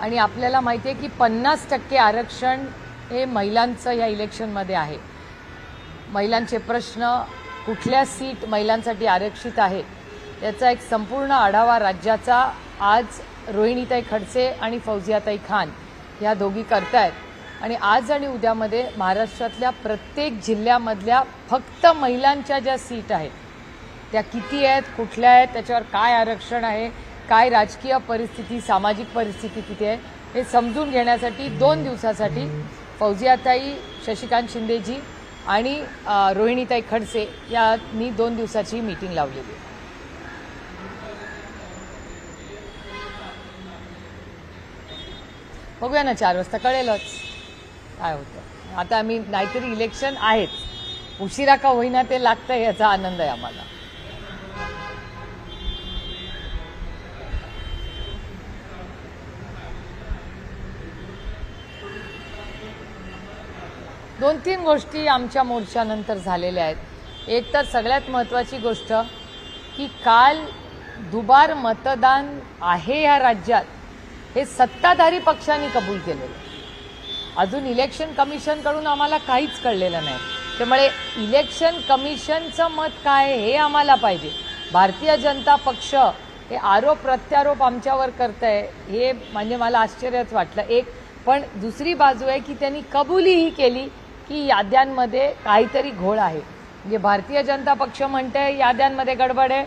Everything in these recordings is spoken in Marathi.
आणि आपल्याला माहिती आहे की पन्नास टक्के आरक्षण हे महिलांचं या इलेक्शनमध्ये आहे. महिलांचे प्रश्न कुठल्या सीट महिलांसाठी आरक्षित आहे याचा एक संपूर्ण आढावा राज्याचा आज रोहिणीताई खडसे आणि फौजियाताई खान ह्या दोघी करतायत. आणि आज आणि उद्यामध्ये महाराष्ट्रातल्या प्रत्येक जिल्ह्यामधल्या फक्त महिलांच्या ज्या सीट आहेत त्या किती आहेत कुठल्या आहेत त्याच्यावर काय आरक्षण आहे काय राजकीय परिस्थिती सामाजिक परिस्थिती तिथे आहे हे समजून घेण्यासाठी दोन दिवसासाठी फौजियाताई शशिकांत शिंदेजी आणि रोहिणीताई खडसे यांनी दोन दिवसाची मीटिंग लावलेली आहे. बघूया ना चार वाजता कळेलच काय होतं. आता आम्ही नाहीतरी इलेक्शन आहेच. उशिरा का होईना ते लागतं याचा आनंद आहे आम्हाला. दोन तीन गोष्टी आमच्या मोर्चानंतर झालेल्या आहेत. एक तर सगळ्यात महत्त्वाची गोष्ट की काल दुबार मतदान आहे या राज्यात. हे सत्ताधारी पक्षांनी कबूल केलेलं अजून इलेक्शन कमिशनकडून आम्हाला काहीच कळलेलं नाही. त्यामुळे इलेक्शन कमिशनचं मत काय आहे हे आम्हाला पाहिजे. भारतीय जनता पक्ष हे आरोप प्रत्यारोप आमच्यावर करत आहे हे म्हणजे मला आश्चर्यच वाटलं. एक पण दुसरी बाजू आहे की त्यांनी कबुलीही केली. की याद्यांमध्ये काहीतरी घोळ आहे. म्हणजे भारतीय जनता पक्ष म्हणते याद्यांमध्ये गडबड आहे.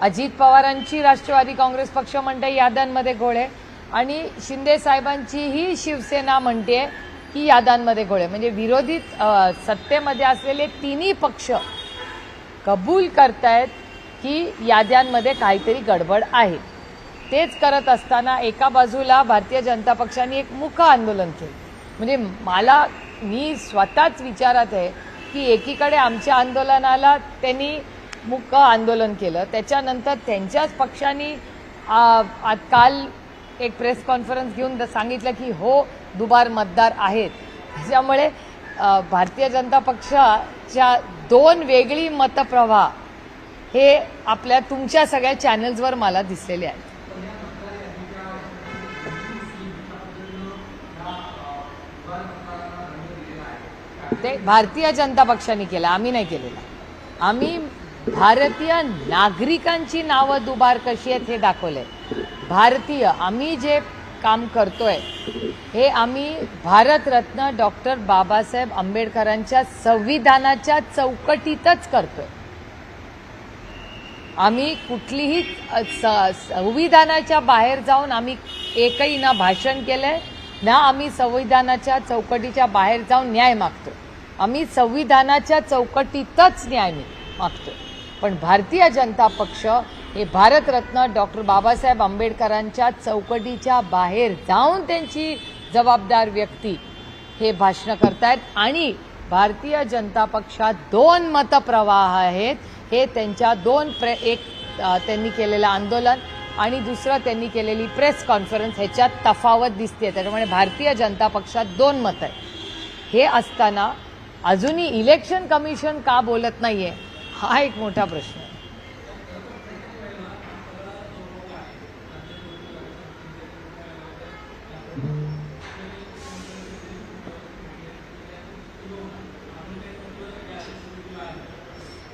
अजित पवारांची राष्ट्रवादी काँग्रेस पक्ष म्हणते याद्यांमध्ये घोळ आहे. आणि शिंदे साहेबांचीही शिवसेना म्हणते की याद्यांमध्ये घोळ आहे. म्हणजे विरोधी सत्तेमध्ये असलेले तिन्ही पक्ष कबूल करतायत की याद्यांमध्ये काहीतरी गडबड आहे. तेच करत असताना एका बाजूला भारतीय जनता पक्षाने एक मुख आंदोलन केलं. म्हणजे मला मी स्वतःच विचारात आहे की एकीकडे आमच्या आंदोलनाला त्यांनी मुक आंदोलन केलं. त्याच्यानंतर त्यांच्याच पक्षांनी काल एक प्रेस कॉन्फरन्स घेऊन द- सांगितलं की हो दुबार मतदार आहेत. त्याच्यामुळे भारतीय जनता पक्षाच्या दोन वेगळी मतप्रवाह हे आपल्या तुमच्या सगळ्या चॅनल्सवर मला दिसलेले आहेत. ते भारतीय जनता पक्षाने केलं आम्ही नाही केलेलं. आम्ही भारतीय नागरिकांची नावं दुबार कशी आहेत हे दाखवले भारतीय आम्ही जे काम करतोय हे आम्ही भारतरत्न डॉक्टर बाबासाहेब आंबेडकरांच्या संविधानाच्या चौकटीतच करतोय. आम्ही कुठलीही संविधानाच्या बाहेर जाऊन आम्ही एकही ना भाषण केलंय ना आम्ही संविधानाच्या चौकटीच्या बाहेर जाऊन न्याय मागतो आम्ही संविधानाच्या चौकटीतच न्याय मागतो पण भारतीय जनता पक्ष हे भारतरत्न डॉक्टर बाबासाहेब आंबेडकरांच्या चौकटीच्या बाहेर जाऊन त्यांची जबाबदार व्यक्ती हे भाषणं करतायत. आणि भारतीय जनता पक्षात दोन मतप्रवाह आहेत. हे त्यांच्या दोन प्रे एक त्यांनी केलेलं आंदोलन आणि दुसरं त्यांनी केलेली प्रेस कॉन्फरन्स. ह्याच्यात तफावत दिसते त्याच्यामुळे भारतीय जनता पक्षात दोन मत आहे हे असताना अजूनही इलेक्शन कमिशन का बोलत नाहीये? हा एक मोठा प्रश्न आहे.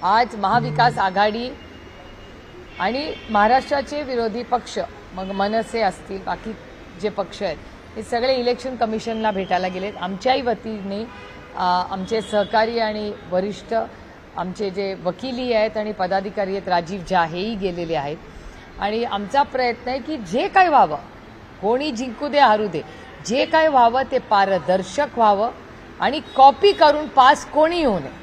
आज महाविकास आघाडी आणि महाराष्ट्राचे विरोधी पक्ष मग मनसे असतील बाकी जे पक्ष आहेत हे सगळे इलेक्शन कमिशनला भेटायला गेलेत. आमच्याही वतीने आमचे सहकारी आणि वरिष्ठ आमचे जे वकिली आहेत आणि पदाधिकारी आहेत राजीव झा हेही गेलेले आहेत. आणि आमचा प्रयत्न आहे की जे काय व्हावं कोणी जिंकू दे हरू दे जे काय व्हावं ते पारदर्शक व्हावं आणि कॉपी करून पास कोणी होऊ नये.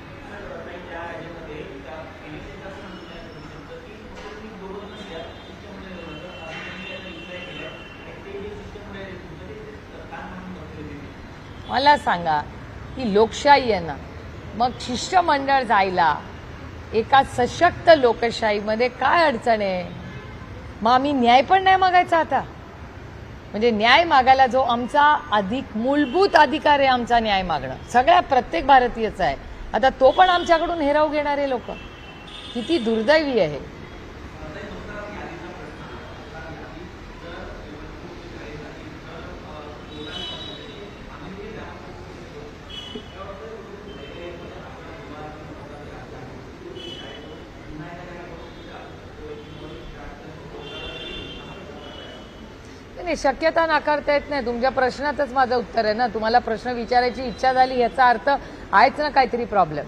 मला सांगा ही लोकशाही आहे ना. मग शिष्टमंडळ जायला एका सशक्त लोकशाहीमध्ये काय अडचण आहे? मग आम्ही न्याय पण नाही मागायचा आता. म्हणजे न्याय मागायला जो आमचा अधिक मूलभूत अधिकार आहे आमचा न्याय मागणं. सगळ्या प्रत्येक भारतीयचा आहे. आता तो पण आमच्याकडून हेराव घेणारे लोक. किती दुर्दैवी आहे. नाही शक्यता नाकारता येत नाही. तुमच्या प्रश्नातच माझं उत्तर आहे ना. तुम्हाला प्रश्न विचारायची इच्छा झाली याचा अर्थ आहेच ना काहीतरी प्रॉब्लेम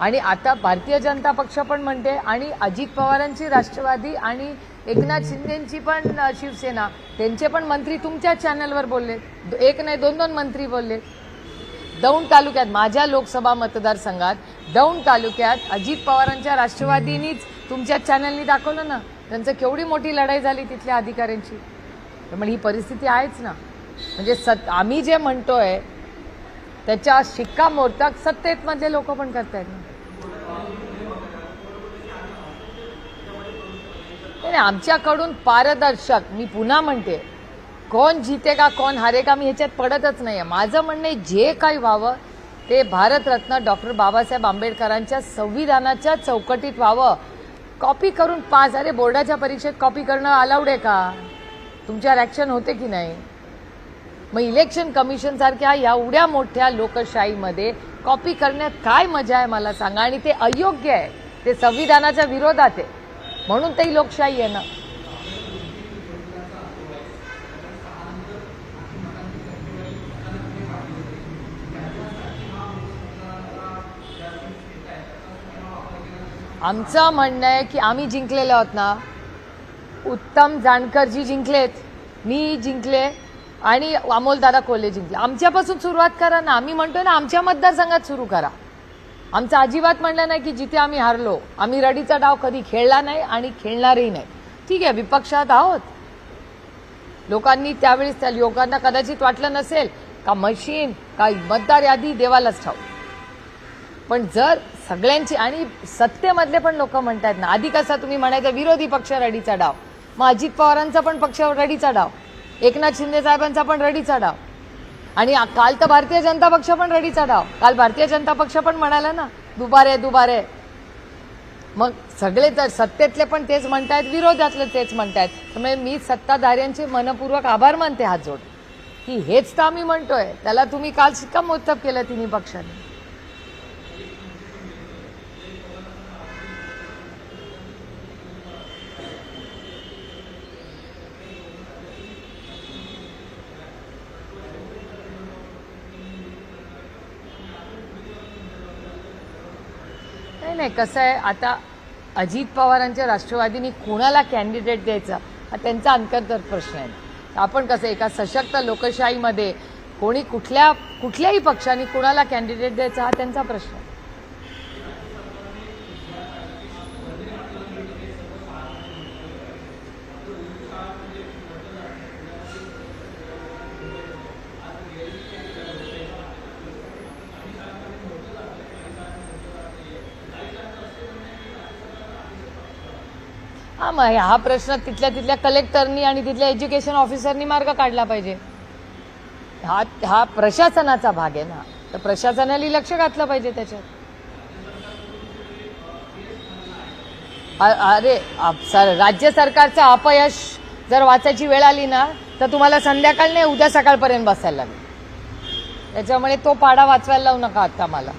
आणि आता भारतीय जनता पक्ष पण म्हणते आणि अजित पवारांची राष्ट्रवादी आणि एकनाथ शिंदेची पण शिवसेना त्यांचे पण मंत्री तुमच्या चॅनलवर बोलले. एक नाही दोन दोन मंत्री बोलले. दौंड तालुक्यात माझ्या लोकसभा मतदारसंघात दौंड तालुक्यात अजित पवारांच्या राष्ट्रवादीनीच तुमच्या चॅनलनी दाखवलं ना. त्यांचं केवढी मोठी लढाई झाली तिथल्या अधिकाऱ्यांची. त्यामुळे ही परिस्थिती आहेच ना. म्हणजे सत आम्ही जे म्हणतोय त्याच्या शिक्कामोर्तक सत्तेत मधले लोक पण करतायत ना. नाही, आमच्याकडून पारदर्शक मी पुन्हा म्हणते कोण जितेगा कोण हारेगा मी ह्याच्यात पडतच नाहीये. माझं म्हणणं आहे, जे काही व्हावं ते भारतरत्न डॉक्टर बाबासाहेब आंबेडकरांच्या संविधानाच्या चौकटीत व्हावं. कॉपी करून पास अरे बोर्डाच्या परीक्षेत कॉपी करणं अलाउड आहे का? तुमच्यावर ऍक्शन होते की नाही? मग इलेक्शन कमिशन सारख्या एवढ्या मोठ्या लोकशाहीमध्ये कॉपी करण्यात काय मजा आहे मला सांगा? आणि ते अयोग्य आहे. ते संविधानाच्या विरोधात आहे. म्हणून ते लोकशाही आहे ना. आमचं म्हणणं आहे की आम्ही जिंकलेले आहोत ना. उत्तम जानकरजी जिंकलेत. मी जिंकले आणि अमोलदादा कोल्हे जिंकले. आमच्यापासून सुरुवात करा ना. आम्ही म्हणतोय ना आमच्या मतदारसंघात सुरू करा. आमचं अजिबात म्हणलं नाही की जिथे आम्ही हारलो आम्ही रडीचा डाव कधी खेळला नाही आणि खेळणारही नाही. ठीक आहे विपक्षात आहोत. लोकांनी त्यावेळेस त्या लोकांना कदाचित वाटलं नसेल का मशीन का मतदार यादी देवालाच ठाऊ पण जर सगळ्यांची आणि सत्तेमधले पण लोक म्हणतात ना आधी कसा तुम्ही म्हणायचा विरोधी पक्ष रडीचा डाव. मग अजित पवारांचा पण पक्ष रडीचा डाव. एकनाथ शिंदे साहेबांचा पण रडीचा डाव. आणि काल तर भारतीय जनता पक्ष पण रडीचा डाव. काल भारतीय जनता पक्ष पण म्हणाला ना दुबारे दुबारे. मग सगळे तर सत्तेतले पण तेच म्हणतायत विरोधातले तेच म्हणतायत. त्यामुळे मी सत्ताधाऱ्यांचे मनपूर्वक आभार मानते हात जोड की हेच तर आम्ही म्हणतोय. त्याला तुम्ही काल शिक्कामोर्तब केलं तिन्ही पक्षांनी. नाही कसं आहे आता अजित पवारांच्या राष्ट्रवादीनी कोणाला कॅन्डिडेट द्यायचा हा त्यांचा अंतर्गत प्रश्न आहे. आपण कसं एका सशक्त लोकशाहीमध्ये कोणी कुठल्या कुठल्याही पक्षाने कोणाला कॅन्डिडेट द्यायचा हा त्यांचा प्रश्न आहे. मग हा प्रश्न तिथल्या तिथल्या कलेक्टरनी आणि तिथल्या एज्युकेशन ऑफिसरनी मार्ग काढला पाहिजे. हा हा प्रशासनाचा भाग आहे ना. तर प्रशासनाने लक्ष घातलं पाहिजे त्याच्यात. अरे आप- सर- राज्य सरकारचं अपयश जर वाचायची वेळ आली ना तर तुम्हाला संध्याकाळ नाही उद्या सकाळपर्यंत बसायला लागेल. त्याच्यामुळे तो पाडा वाचवायला लावू नका आता मला.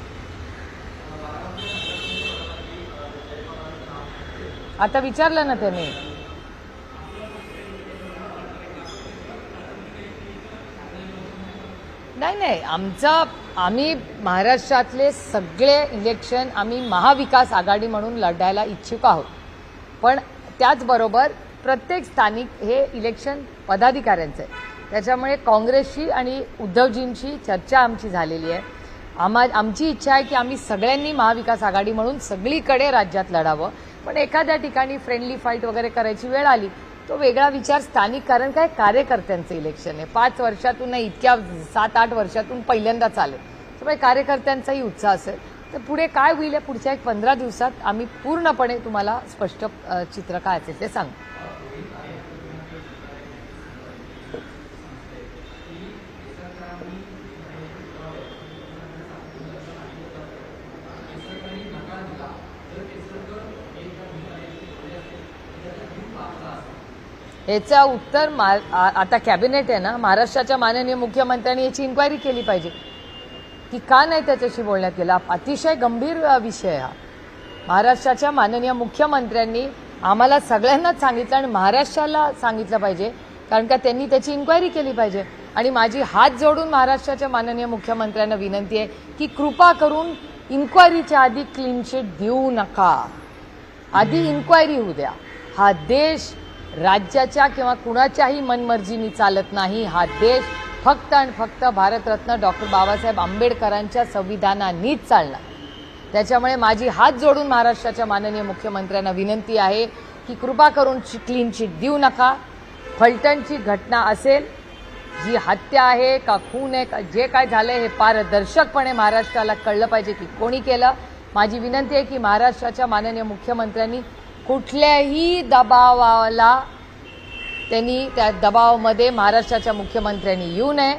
आता विचारलं ना त्याने. नाही नाही आमचा आम्ही महाराष्ट्रातले सगळे इलेक्शन आम्ही महाविकास आघाडी म्हणून लढायला इच्छुक आहोत. पण त्याचबरोबर प्रत्येक स्थानिक हे इलेक्शन पदाधिकाऱ्यांचं आहे. त्याच्यामुळे काँग्रेसशी आणि उद्धवजींशी चर्चा आमची झालेली आहे. आम्हा आमची इच्छा आहे की आम्ही सगळ्यांनी महाविकास आघाडी म्हणून सगळीकडे राज्यात लढावं. पण एखाद्या ठिकाणी फ्रेंडली फाईट वगैरे करायची वेळ आली तो वेगळा विचार स्थानिक कारण काय कार्यकर्त्यांचं इलेक्शन आहे. पाच वर्षातून नाही इतक्या सात आठ वर्षातून पहिल्यांदा तर त्यामुळे कार्यकर्त्यांचाही उत्साह असेल. तर पुढे काय होईल या पुढच्या एक पंधरा दिवसात आम्ही पूर्णपणे तुम्हाला स्पष्ट चित्र काय असेल ते सांगू. याचा उत्तर मा- आता कॅबिनेट आहे ना महाराष्ट्राच्या माननीय मुख्यमंत्र्यांनी याची इन्क्वायरी केली पाहिजे. की का नाही त्याच्याशी बोलण्यात गेलं? अतिशय गंभीर विषय हा. महाराष्ट्राच्या माननीय मुख्यमंत्र्यांनी आम्हाला सगळ्यांनाच सांगितलं आणि महाराष्ट्राला सांगितलं पाहिजे कारण का त्यांनी त्याची इन्क्वायरी केली पाहिजे. आणि माझी हात जोडून महाराष्ट्राच्या माननीय मुख्यमंत्र्यांना विनंती आहे की कृपा करून इन्क्वायरीच्या आधी क्लीन चिट देऊ नका. आधी इन्क्वायरी होऊ द्या. हा देश राज्याच्या किंवा कुणाच्याही मनमर्जीनी चालत नाही. हा देश फक्त आणि फक्त भारतरत्न डॉक्टर बाबासाहेब आंबेडकरांच्या संविधानानीच चालणार. त्याच्यामुळे माझी हात जोडून महाराष्ट्राच्या माननीय मुख्यमंत्र्यांना विनंती आहे की कृपा करून क्लीन चिट देऊ नका. फलटणची घटना असेल जी हत्या आहे का खून आहे का जे काय झालं हे पारदर्शकपणे महाराष्ट्राला कळलं पाहिजे की कोणी केलं. माझी विनंती आहे की महाराष्ट्राच्या माननीय मुख्यमंत्र्यांनी कुठल्याही दबावाला त्यांनी त्या दबावामध्ये महाराष्ट्राच्या मुख्यमंत्र्यांनी येऊ नये.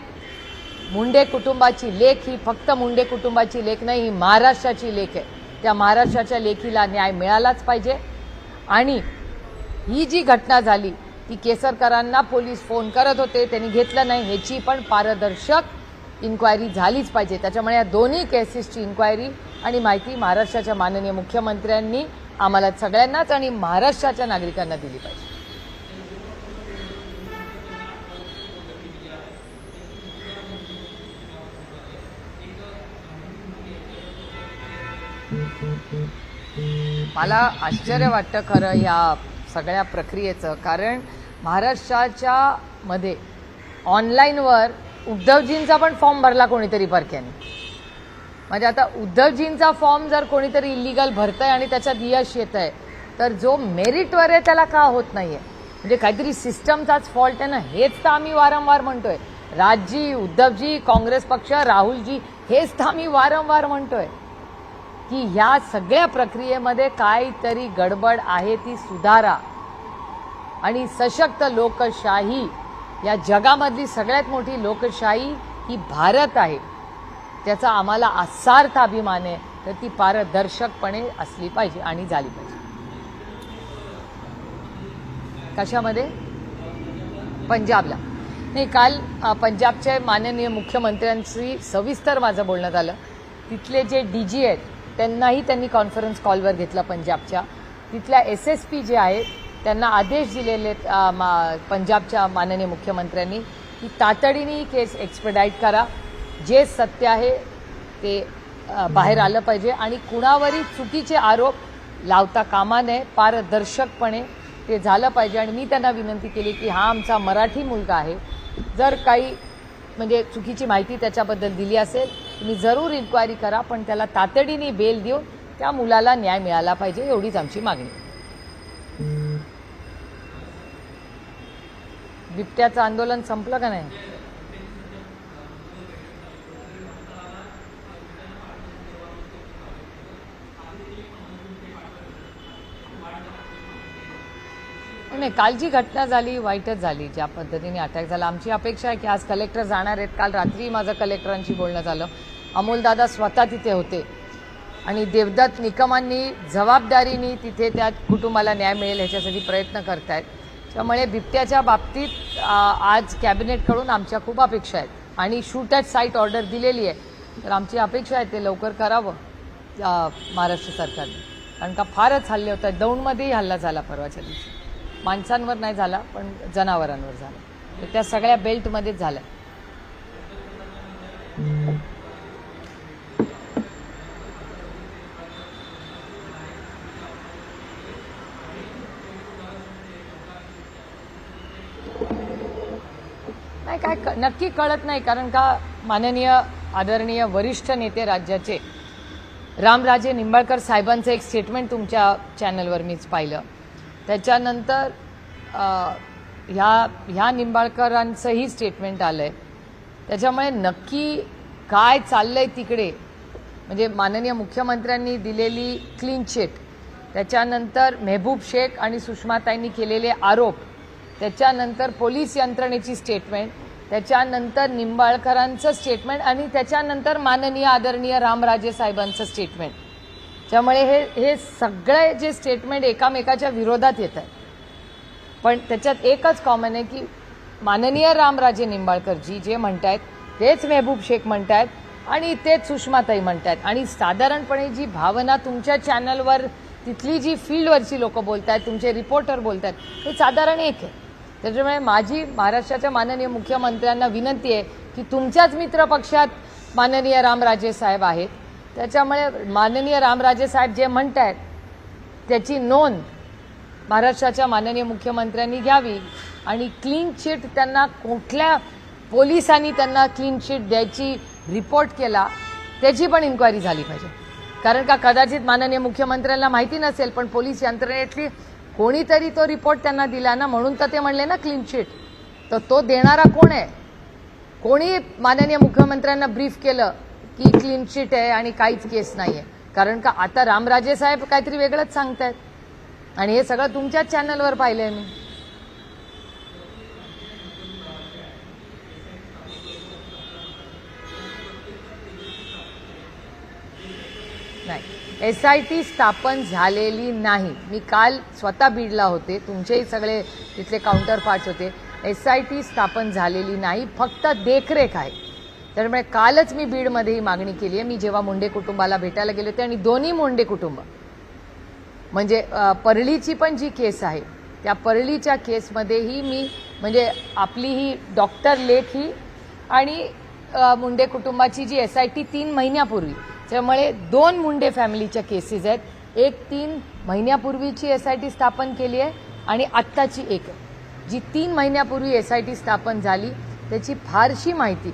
मुंडे कुटुंबाची लेख ही फक्त मुंडे कुटुंबाची लेख नाही ही महाराष्ट्राची लेख आहे. त्या महाराष्ट्राच्या लेखीला न्याय मिळालाच पाहिजे. आणि ही जी घटना झाली ती केसरकरांना पोलीस फोन करत होते त्यांनी घेतलं नाही ह्याची पण पारदर्शक इन्क्वायरी झालीच पाहिजे. त्याच्यामुळे या दोन्ही केसेसची इन्क्वायरी आणि माहिती महाराष्ट्राच्या माननीय मुख्यमंत्र्यांनी आम्हाला सगळ्यांनाच आणि महाराष्ट्राच्या नागरिकांना दिली पाहिजे. मला आश्चर्य वाटतं खरं या सगळ्या प्रक्रियेचं कारण महाराष्ट्राच्या मध्ये ऑनलाईनवर उद्धवजींचा पण फॉर्म भरला कोणीतरी परक्याने. म्हणजे आता उद्धवजींचा फॉर्म जर कोणीतरी इलिगल भरतंय आणि त्याच्यात यश येत आहे तर जो मेरिटवर आहे त्याला का होत नाही आहे म्हणजे काहीतरी सिस्टमचाच फॉल्ट आहे ना? हेच तर आम्ही वारंवार म्हणतोय. राजजी उद्धवजी काँग्रेस पक्ष राहुलजी हेच तर आम्ही वारंवार म्हणतोय. की ह्या सगळ्या प्रक्रियेमध्ये काहीतरी गडबड आहे ती सुधारा. आणि सशक्त लोकशाही या जगामधली सगळ्यात मोठी लोकशाही ही भारत आहे. त्याचा आम्हाला आसार्थ अभिमान आहे. तर ती पारदर्शकपणे असली पाहिजे आणि झाली पाहिजे. कशामध्ये? पंजाबला. नाही काल पंजाबचे माननीय मुख्यमंत्र्यांशी सविस्तर माझं बोलण्यात आलं. तिथले जे डी जी आहेत त्यांनाही त्यांनी कॉन्फरन्स कॉलवर घेतला पंजाबच्या. तिथल्या एस एस पी जे आहेत त्यांना आदेश दिलेले आहेत, मा- पंजाबच्या माननीय मुख्यमंत्र्यांनी की तातडीने ही केस एक्सपेडाईट करा. जे सत्य आहे ते बाहेर आलं पाहिजे आणि कुणावरही चुकीचे आरोप लावता कामा नये पारदर्शकपणे ते झालं पाहिजे. आणि मी त्यांना विनंती केली की हा आमचा मराठी मुलगा आहे. जर काही म्हणजे चुकीची माहिती त्याच्याबद्दल दिली असेल तुम्ही जरूर इन्क्वायरी करा पण त्याला तातडीने बेल देऊन त्या मुलाला न्याय मिळाला पाहिजे एवढीच आमची मागणी. बिबट्याचं आंदोलन संपलं का नाही? नाही काल जी घटना झाली वाईटच झाली. ज्या पद्धतीने अटॅक झाला. आमची अपेक्षा आहे की आज कलेक्टर जाणार आहेत. काल रात्री माझं कलेक्टरांशी बोलणं झालं. अमोलदादा स्वतः तिथे होते. आणि देवदत्त निकमांनी जबाबदारीने तिथे त्या कुटुंबाला न्याय मिळेल ह्याच्यासाठी प्रयत्न करत आहेत त्यामुळे बिबट्याच्या बाबतीत आज कॅबिनेटकडून आमच्या खूप अपेक्षा आहेत. आणि शूट ॲट साईट ऑर्डर दिलेली आहे. तर आमची अपेक्षा आहे ते लवकर करावं महाराष्ट्र सरकारने. कारण का फारच हल्ले होत आहेत दौंडमध्येही हल्ला झाला परवाच्या दिवशी. माणसांवर नाही झाला पण जनावरांवर झाला. तर त्या सगळ्या बेल्टमध्येच झाल्या. नाही काय नक्की कळत नाही कारण का माननीय आदरणीय वरिष्ठ नेते राज्याचे रामराजे निंबाळकर साहेबांचं एक स्टेटमेंट तुमच्या चॅनलवर मीच पाहिलं. त्याच्यानंतर ह्या ह्या निंबाळकरांचंही स्टेटमेंट आलं आहे त्याच्यामुळे नक्की काय चाललं आहे तिकडे? म्हणजे माननीय मुख्यमंत्र्यांनी दिलेली क्लीन चिट त्याच्यानंतर मेहबूब शेख आणि सुषमाताईंनी केलेले आरोप त्याच्यानंतर पोलीस यंत्रणेची स्टेटमेंट त्याच्यानंतर निंबाळकरांचं स्टेटमेंट आणि त्याच्यानंतर माननीय आदरणीय रामराजे साहेबांचं स्टेटमेंट त्यामुळे हे हे सगळे जे स्टेटमेंट एकामेकाच्या विरोधात येत आहेत. पण त्याच्यात एकच कॉमन आहे की माननीय रामराजे निंबाळकरजी जे म्हणत आहेत तेच मेहबूब शेख म्हणत आहेत आणि तेच सुषमाताई म्हणत आहेत आणि साधारणपणे जी भावना तुमच्या चॅनलवर तिथली जी फील्डवरची लोक आहेत तुमचे रिपोर्टर बोलत आहेत हे साधारण एक आहे. त्याच्यामुळे माझी महाराष्ट्राच्या माननीय मुख्यमंत्र्यांना विनंती आहे की तुमच्याच मित्र पक्षात माननीय रामराजे साहेब आहेत. त्याच्यामुळे माननीय रामराजे साहेब जे म्हणत आहेत त्याची नोंद महाराष्ट्राच्या माननीय मुख्यमंत्र्यांनी घ्यावी आणि क्लीन चिट त्यांना कुठल्या पोलिसांनी त्यांना क्लीन चिट द्यायची रिपोर्ट केला त्याची पण इन्क्वायरी झाली पाहिजे. कारण का कदाचित माननीय मुख्यमंत्र्यांना माहिती नसेल पण पोलीस यंत्रणेतली कोणीतरी तो रिपोर्ट त्यांना दिला ना म्हणून तर ते म्हणले ना क्लीन चिट तर तो देणारा कोण आहे? कोणी माननीय मुख्यमंत्र्यांना ब्रीफ केलं की क्लीन चिट आहे आणि काहीच केस नाही आहे कारण का आता रामराजे साहेब काहीतरी वेगळंच सांगतायत. आणि हे सगळं तुमच्याच चॅनलवर पाहिलंय मी. नाही. एस आय टी स्थापन झालेली नाही. मी काल स्वतः बीडला होते. तुमचेही सगळे तिथले काउंटर पार्ट्स होते. एस आय टी स्थापन झालेली नाही. फक्त देखरेख आहे. त्यामुळे कालच मी बीडमध्ये ही मागणी केली आहे. मी जेव्हा मुंडे कुटुंबाला भेटायला गेले होते आणि दोन्ही मुंडे कुटुंब म्हणजे परळीची पण जी केस आहे त्या परळीच्या केसमध्येही मी म्हणजे आपली ही डॉक्टर लेख ही आणि मुंडे कुटुंबाची जी एस आय टी तीन महिन्यापूर्वी त्यामुळे दोन मुंडे फॅमिलीच्या केसेस आहेत. एक तीन महिन्यापूर्वीची एस आय टी स्थापन केली आहे आणि आत्ताची एक जी तीन महिन्यापूर्वी एस आय टी स्थापन झाली त्याची फारशी माहिती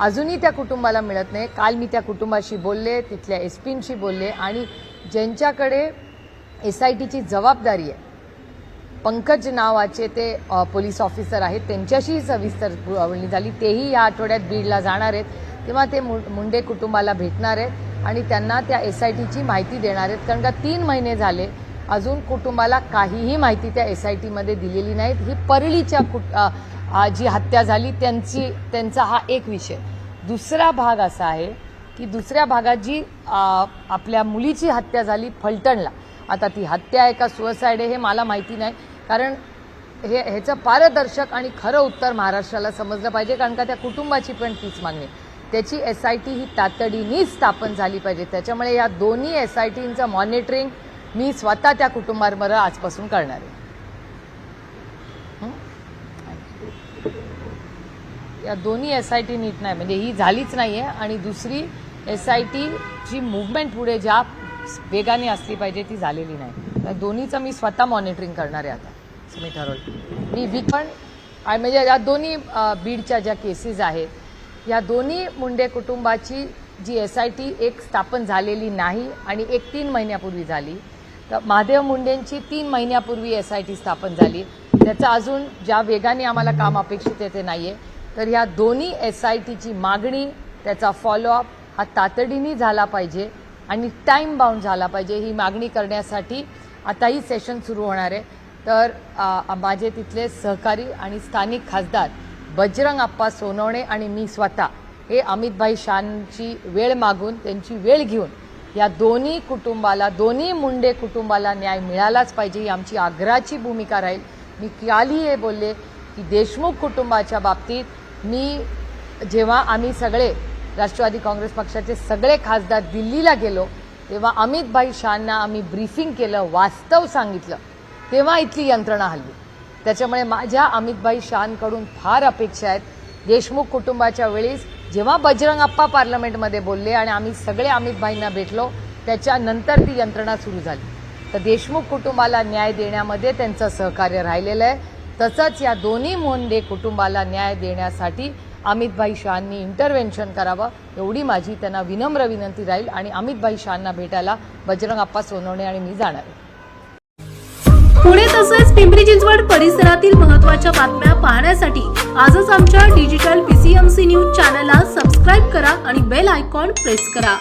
अजूनही त्या कुटुंबाला मिळत नाही. काल मी त्या कुटुंबाशी बोलले तिथल्या एस पींशी बोलले आणि ज्यांच्याकडे एस आय टीची जबाबदारी आहे पंकज नावाचे ते पोलीस ऑफिसर आहेत त्यांच्याशी सविस्तर बोलणी झाली. तेही या आठवड्यात बीडला जाणार आहेत तेव्हा ते मु- मुंडे कुटुंबाला भेटणार आहेत आणि त्यांना त्या एस आय टीची माहिती देणार आहेत. कारण का तीन महिने झाले अजून कुटुंबाला काहीही माहिती त्या एस आय टीमध्ये दिलेली नाहीत. ही परळीच्या कुट जी हत्या झाली त्यांची त्यांचा हा एक विषय. दुसरा भाग असा आहे की दुसऱ्या भागात जी आपल्या मुलीची हत्या झाली फलटणला. आता ती हत्या आहे का सुसाईड आहे हे मला माहिती नाही. कारण हे ह्याचं पारदर्शक आणि खरं उत्तर महाराष्ट्राला समजलं पाहिजे कारण का त्या कुटुंबाची पण तीच मागणी. त्याची एस आय टी ही तातडीने स्थापन झाली पाहिजे. त्याच्यामुळे या दोन्ही एस आय टींचं मॉनिटरिंग मी स्वतः त्या कुटुंबावर आजपासून करणार आहे. या दोन्ही एस आय टी नीट नाही. म्हणजे ही झालीच नाही आहे आणि दुसरी एस आय टीची मुवमेंट पुढे ज्या वेगाने असली पाहिजे ती झालेली नाही. दोन्हीचं मी स्वतः मॉनिटरिंग करणार आहे आता असं मी ठरवलं मी वी पण आणि म्हणजे या दोन्ही बीडच्या ज्या केसेस आहेत या दोन्ही मुंडे कुटुंबाची जी एस आय टी एक स्थापन झालेली नाही आणि एक तीन महिन्यापूर्वी झाली तर महादेव मुंडेंची तीन महिन्यापूर्वी एस आय टी स्थापन झाली. त्याचं अजून ज्या वेगाने आम्हाला काम अपेक्षित आहे ते नाही आहे तर ह्या दोन्ही एस आय टीची मागणी त्याचा फॉलोअप हा तातडीने झाला पाहिजे आणि टाईम बाउंड झाला पाहिजे ही मागणी करण्यासाठी आताही सेशन सुरू होणार आहे. तर माझे तिथले सहकारी आणि स्थानिक खासदार बजरंग अप्पा सोनवणे आणि मी स्वतः हे अमितभाई शानची वेळ मागून त्यांची वेळ घेऊन या दोन्ही कुटुंबाला दोन्ही मुंडे कुटुंबाला न्याय मिळालाच पाहिजे ही आमची आग्रहाची भूमिका राहील. मी कालही हे बोलले की देशमुख कुटुंबाच्या बाबतीत मी जेव्हा आम्ही सगळे राष्ट्रवादी काँग्रेस पक्षाचे सगळे खासदार दिल्लीला गेलो तेव्हा अमितभाई शहांना आम्ही ब्रीफिंग केलं वास्तव सांगितलं तेव्हा इथली यंत्रणा हल्ली. त्याच्यामुळे माझ्या अमितभाई शहांकडून फार अपेक्षा आहेत. देशमुख कुटुंबाच्या वेळेस जेव्हा बजरंग अप्पा पार्लमेंटमध्ये बोलले आणि आम्ही सगळे अमितभाईंना भेटलो त्याच्यानंतर ती यंत्रणा सुरू झाली. तर देशमुख कुटुंबाला न्याय देण्यामध्ये त्यांचं सहकार्य राहिलेलं आहे. तसंच या दोन्ही मोंडे कुटुंबाला न्याय देण्यासाठी अमितभाई शहांनी इंटरव्हेन्शन करावं एवढी माझी त्यांना विनम्र विनंती राहील आणि अमितभाई शहांना भेटायला बजरंग अप्पा सोनवणे आणि मी जाणार पुणे तसेच पिंपरी चिंचवड परिसरातील महत्त्वाच्या बातम्या पाहण्यासाठी आजच आमच्या डिजिटल पीसीएमसी न्यूज चॅनलला सबस्क्राईब करा आणि बेल आयकॉन प्रेस करा.